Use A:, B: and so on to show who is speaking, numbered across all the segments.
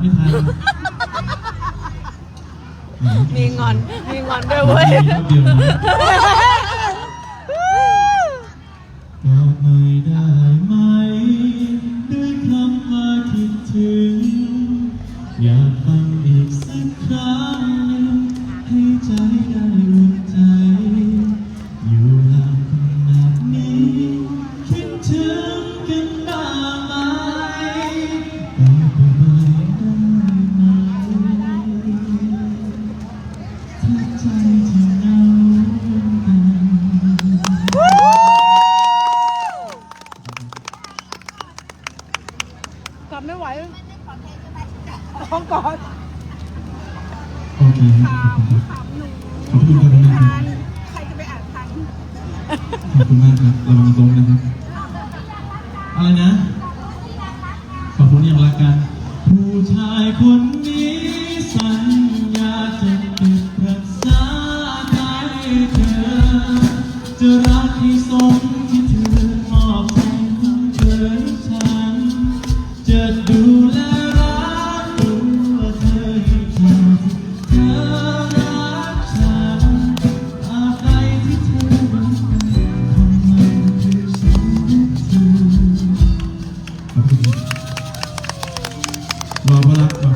A: ไม่ทัน
B: มีงอน มีงอนด้วยเว้ย
A: แป๊บเดียวนะบอกหน่อยได้ไหมด้วยคำว่าคิดถึง อยากฟังอีกสักครั้งหนึ่งให้ใจได้ ก
B: ลับไม่ไหวท้องก่อน
A: โอเคครับขอบคุณครับขอบคุณครับ
B: ใครจะไปอ่านทัน
A: ขอบคุณมากครับระวังล้มนะครับ อะไรนะ ขอบคุณอย่างรักกัน ผู้ชายคนนี้สัญญาจะเก็บรักษาใจเธอ จะรักให้สม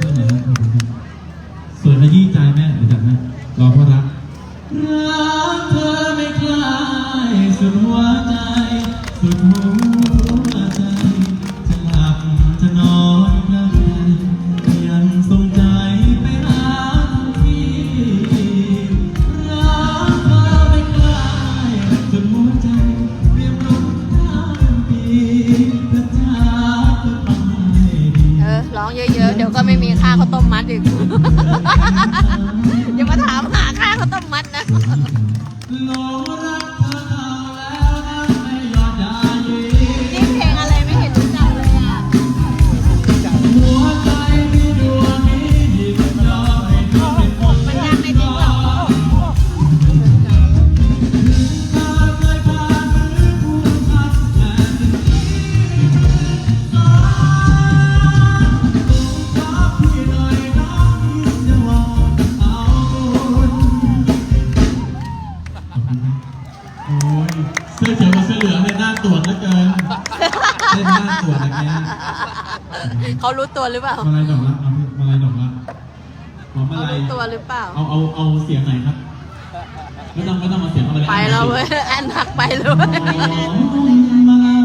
A: ส่วนหน่อยนะขอบคุณครับสวยขยี้ใจแม่รู้จักไหมรอเพ
B: ราะ
A: รัก ข้าวต้มมัด
B: อีกอ
A: ย่าม โอ้ยเสื้อเขียวกับเสื้อเหลืองเนี่ยน่าตรวจเหลือเกินเล่นน่าตรวจอะไรเงี้ย
B: เขารู้ตัวหรือเปล่า
A: มาลายดอกละเอามาลายดอกละหอมมา
B: เขา
A: ลาย
B: รู้ตัวหรือเปล่า
A: เอาเอาเอาเสียงไหนครับไม่ต้องไม่ต้องมาเสียงเอาเลย
B: ไปแล้วเว้ยแอนหักไปเลยเว้ย
A: หอมมาลาย